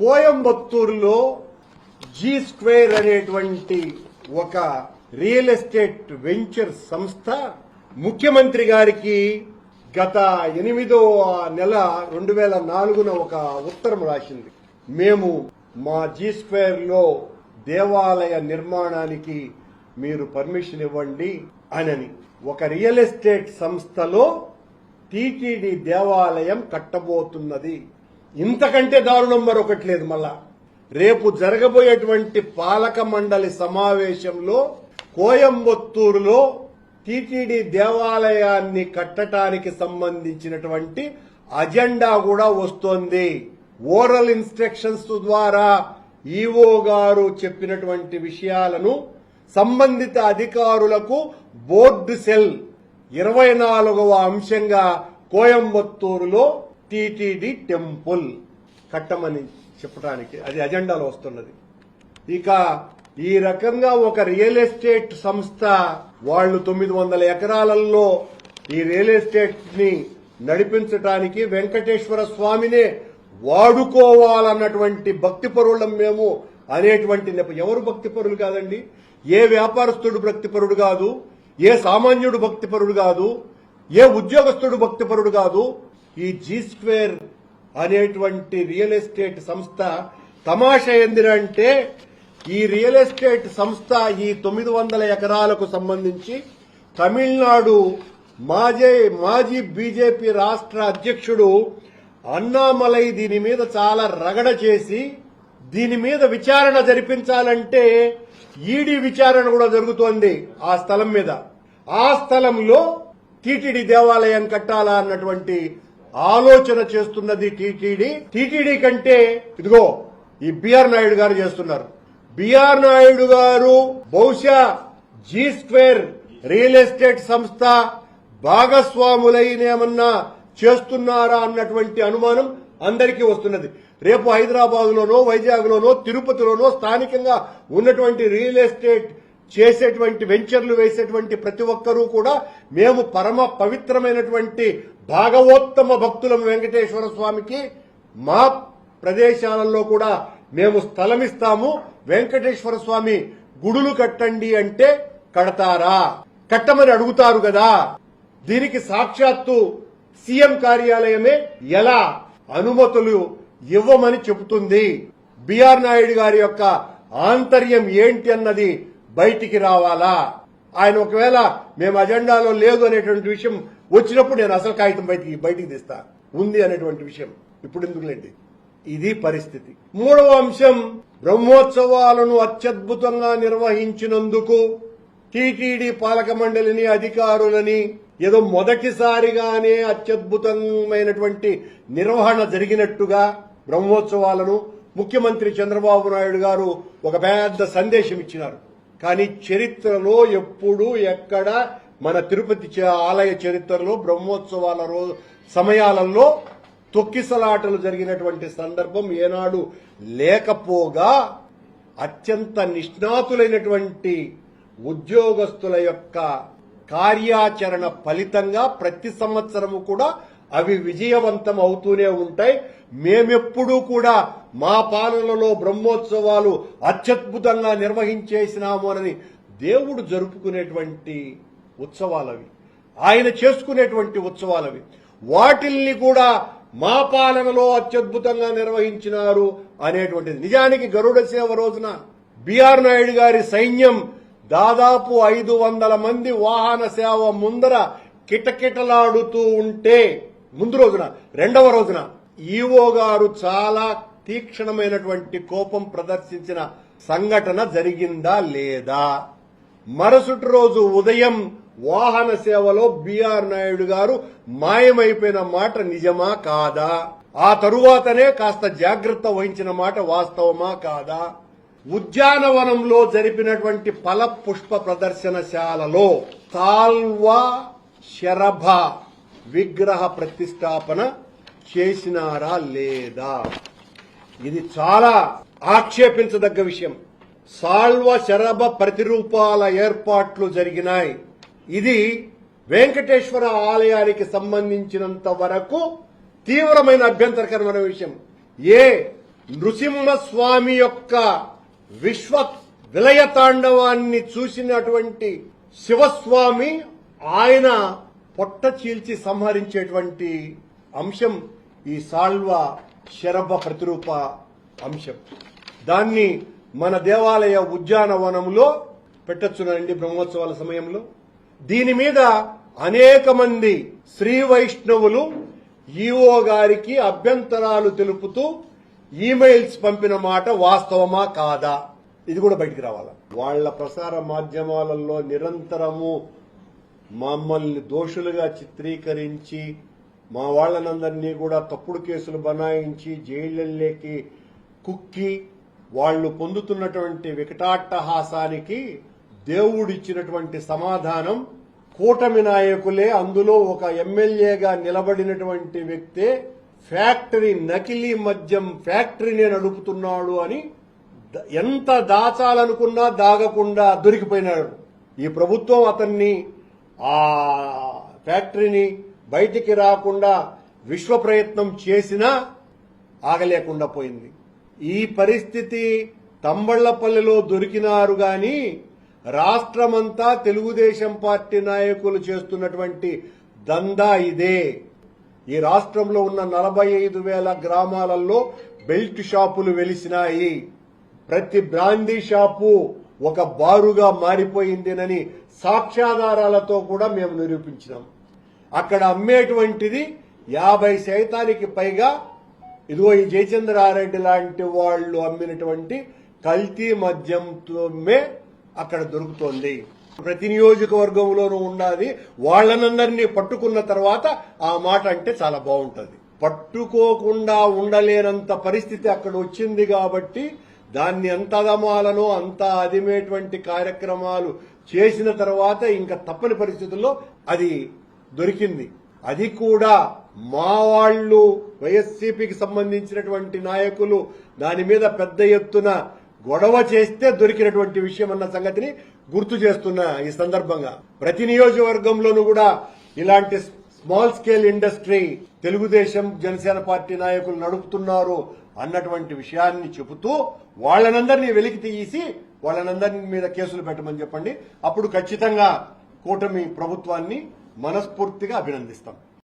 కోయంబత్తూరులో G square అనేటువంటి ఒక real estate venture సంస్థ ముఖ్యమంత్రి గారికి గత ఎనిమిదో నెల రెండు వేల నాలుగున ఒక ఉత్తరం రాసింది. మేము మా జీ స్క్వేర్లో దేవాలయ నిర్మాణానికి మీరు పర్మిషన్ ఇవ్వండి అనని ఒక రియల్ ఎస్టేట్ సంస్థలో టీటీడీ దేవాలయం కట్టబోతున్నది. ఇంతకంటే దారుణం మరొకటి లేదు మళ్ళా. రేపు జరగబోయేటువంటి పాలక మండలి సమావేశంలో కోయంబత్తూరులో టీటీడీ దేవాలయాన్ని కట్టడానికి సంబంధించినటువంటి అజెండా కూడా వస్తోంది. ఓరల్ ఇన్స్ట్రక్షన్స్ ద్వారా ఈఓ గారు చెప్పినటువంటి విషయాలను సంబంధిత అధికారులకు బోర్డు సెల్ ఇరవై నాలుగవ అంశంగా కోయంబత్తూరులో టీటీడీ టెంపుల్ కట్టమని చెప్పడానికి అది అజెండాలో వస్తున్నది. ఇక ఈ రకంగా ఒక రియల్ ఎస్టేట్ సంస్థ వాళ్ళు తొమ్మిది వందల ఎకరాలలో ఈ రియల్ ఎస్టేట్ని నడిపించడానికి వెంకటేశ్వర స్వామినే వాడుకోవాలన్నటువంటి భక్తిపరులం మేము అనేటువంటి ఎవరు ఎవరు భక్తిపరులు కాదండి? ఏ వ్యాపారస్తుడు భక్తిపరుడు కాదు? ఏ సామాన్యుడు భక్తిపరుడు కాదు? ఏ ఉద్యోగస్తుడు భక్తిపరుడు కాదు? ఈ జీ స్క్వేర్ అనేటువంటి రియల్ ఎస్టేట్ సంస్థ తమాషా ఎందిరంటే ఈ రియల్ ఎస్టేట్ సంస్థ ఈ తొమ్మిది వందల ఎకరాలకు సంబంధించి తమిళనాడు మాజీ మాజీ బీజేపీ రాష్ట్ర అధ్యక్షుడు అన్నామలై దీని మీద చాలా రగడ చేసి దీని మీద విచారణ జరిపించాలంటే ఈడీ విచారణ కూడా జరుగుతోంది ఆ స్థలం మీద. ఆ స్థలంలో టీటీడీ దేవాలయం కట్టాలా అన్నటువంటి ఆలోచన చేస్తున్నది టీటీడీ. టీటీడీ కంటే ఇదిగో ఈ బిఆర్ నాయుడు గారు చేస్తున్నారు. బిఆర్ నాయుడు గారు బహుశా జీ స్క్వేర్ రియల్ ఎస్టేట్ సంస్థ భాగస్వాములైనేమన్నా చేస్తున్నారా అన్నటువంటి అనుమానం అందరికీ వస్తున్నది. రేపు హైదరాబాద్ లోనో వైజాగ్ లోనో తిరుపతిలోనో స్థానికంగా ఉన్నటువంటి రియల్ ఎస్టేట్ చేసేటువంటి వెంచర్లు వేసేటువంటి ప్రతి ఒక్కరూ కూడా మేము పరమ పవిత్రమైనటువంటి భాగవోత్తమ భక్తులం వెంకటేశ్వర స్వామికి మా ప్రదేశాలలో కూడా మేము స్థలమిస్తాము. వెంకటేశ్వర స్వామి గుడులు కట్టండి అంటే కడతారా? కట్టమని అడుగుతారు కదా. దీనికి సాక్షాత్తు సీఎం కార్యాలయమే ఎలా అనుమతులు ఇవ్వమని చెబుతుంది. బిఆర్ నాయుడు గారి యొక్క ఆంతర్యం ఏంటి అన్నది బయటికి రావాలా? ఆయన ఒకవేళ మేము అజెండాలో లేదు అనేటువంటి విషయం వచ్చినప్పుడు నేను అసలు కాగితం బయటికి బయటికి తీస్తా. ఉంది అనేటువంటి విషయం. ఇప్పుడు ఎందుకులేండి? ఇది పరిస్థితి. మూడవ అంశం బ్రహ్మోత్సవాలను అత్యద్భుతంగా నిర్వహించినందుకు టీటీడీ పాలక మండలిని అధికారులని ఏదో మొదటిసారిగానే అత్యద్భుతమైనటువంటి నిర్వహణ జరిగినట్టుగా బ్రహ్మోత్సవాలను ముఖ్యమంత్రి చంద్రబాబు నాయుడు గారు ఒక పెద్ద సందేశం ఇచ్చినారు. కానీ చరిత్రలో ఎప్పుడు ఎక్కడ మన తిరుపతి ఆలయ చరిత్రలో బ్రహ్మోత్సవాల రోజు సమయాలలో తొక్కిసలాటలు జరిగినటువంటి సందర్భం ఏనాడు లేకపోగా అత్యంత నిష్ణాతులైనటువంటి ఉద్యోగస్తుల యొక్క కార్యాచరణ ఫలితంగా ప్రతి సంవత్సరము కూడా అవి విజయవంతం అవుతూనే ఉంటాయి. మేమెప్పుడూ కూడా మా పాలనలో బ్రహ్మోత్సవాలు అత్యద్భుతంగా నిర్వహించేసినాము అని దేవుడు జరుపుకునేటువంటి ఉత్సవాలవి. ఆయన చేసుకునేటువంటి ఉత్సవాలవి. వాటిల్ని కూడా మా పాలనలో అత్యద్భుతంగా నిర్వహించినారు అనేటువంటిది. నిజానికి గరుడ సేవ రోజున బిఆర్ నాయుడు గారి సైన్యం దాదాపు ఐదు వందల మంది వాహన సేవ ముందర కిటకిటలాడుతూ ఉంటే ముందు రోజున రెండవ రోజున ఈఓ గారు చాలా తీక్షణమైనటువంటి కోపం ప్రదర్శించిన సంఘటన జరిగిందా లేదా? మరుసటి రోజు ఉదయం వాహన సేవలో బిఆర్ నాయుడు గారు మాయమైపోయిన మాట నిజమా కాదా? ఆ తరువాతనే కాస్త జాగ్రత్త వహించిన మాట వాస్తవమా కాదా? ఉద్యానవనంలో జరిపినటువంటి ఫల పుష్ప ప్రదర్శనశాలలో తాల్వా శరభ విగ్రహ ప్రతిష్టాపన చేసినారా లేదా? ఇది చాలా ఆక్షేపించదగ్గ విషయం. సాల్వ శరభ ప్రతిరూపాల ఏర్పాట్లు జరిగినాయి. ఇది వెంకటేశ్వర ఆలయానికి సంబంధించినంత వరకు తీవ్రమైన అభ్యంతరకరమైన విషయం. ఏ నృసింహస్వామి యొక్క విశ్వ విలయ తాండవాన్ని చూసినటువంటి శివస్వామి ఆయన పొట్ట చీల్చి సంహరించేటువంటి అంశం ఈ సాల్వ శరభ ప్రతిరూప అంశం. దాన్ని మన దేవాలయ ఉద్యానవనంలో పెట్టచ్చునండి బ్రహ్మోత్సవాల సమయంలో. దీని మీద అనేక మంది శ్రీ వైష్ణవులు ఈఓ గారికి అభ్యంతరాలు తెలుపుతూ ఈమెయిల్స్ పంపిన మాట వాస్తవమా కాదా? ఇది కూడా బయటికి రావాలా? వాళ్ళ ప్రసార మాధ్యమాలలో నిరంతరము మమ్మల్ని దోషులుగా చిత్రీకరించి మా వాళ్ళనందరినీ కూడా తప్పుడు కేసులు బనాయించి జైళ్ళల్లోకి కుక్కి వాళ్ళు పొందుతున్నటువంటి వికటాట్టహాసానికి దేవుడిచ్చినటువంటి సమాధానం కూటమి నాయకులే. అందులో ఒక ఎమ్మెల్యేగా నిలబడినటువంటి వ్యక్తే ఫ్యాక్టరీ నకిలీ మద్యం ఫ్యాక్టరీనే నడుపుతున్నాడు అని ఎంత దాచాలనుకున్నా దాగకుండా దొరికిపోయినాడు. ఈ ప్రభుత్వం అతన్ని ఆ ఫ్యాక్టరీని బయటికి రాకుండా విశ్వ ప్రయత్నం చేసినా ఆగలేకుండా పోయింది. ఈ పరిస్థితి తంబళ్ళపల్లిలో దొరికినారు గాని రాష్ట్రమంతా తెలుగుదేశం పార్టీ నాయకులు చేస్తున్నటువంటి దందా ఇదే. ఈ రాష్ట్రంలో ఉన్న నలభై ఐదు వేల గ్రామాలలో బెల్ట్ షాపులు వెలిసినాయి. ప్రతి బ్రాందీ షాపు ఒక బారుగా మారిపోయిందేనని సాక్ష్యాధారాలతో కూడా మేము నిరూపించినాం. అక్కడ అమ్మేటువంటిది యాభై శాతానికి పైగా ఇదిగో ఈ జయచంద్రారెడ్డి లాంటి వాళ్ళు అమ్మినటువంటి కల్తీ మద్యంతోమే అక్కడ దొరుకుతోంది. ప్రతి నియోజకవర్గంలోనూ ఉన్నది. వాళ్ళనందరినీ పట్టుకున్న తర్వాత ఆ మాట అంటే చాలా బాగుంటుంది. పట్టుకోకుండా ఉండలేనంత పరిస్థితి అక్కడ వచ్చింది కాబట్టి దాన్ని ఎంత అదమాలనో అంత అదిమేటువంటి కార్యక్రమాలు చేసిన తర్వాత ఇంకా తప్పని పరిస్థితుల్లో అది దొరికింది. అది కూడా మా వాళ్ళు వైఎస్సీపీకి సంబంధించినటువంటి నాయకులు దాని మీద పెద్ద ఎత్తున గొడవ చేస్తే దొరికినటువంటి విషయం అన్న సంగతిని గుర్తు చేస్తున్నా ఈ సందర్భంగా. ప్రతి నియోజకవర్గంలోనూ కూడా ఇలాంటి small scale industry Telugu Desam Janasena party నాయకులు నడుపుతున్నారు అన్నటువంటి విషయాన్ని చెబుతూ వాళ్ళనందరినీ వెలికి తీసి వాళ్ళనందరి మీద కేసులు పెట్టమని చెప్పండి. అప్పుడు ఖచ్చితంగా కూటమి ప్రభుత్వాన్ని మనస్ఫూర్తిగా అభినందిస్తాం.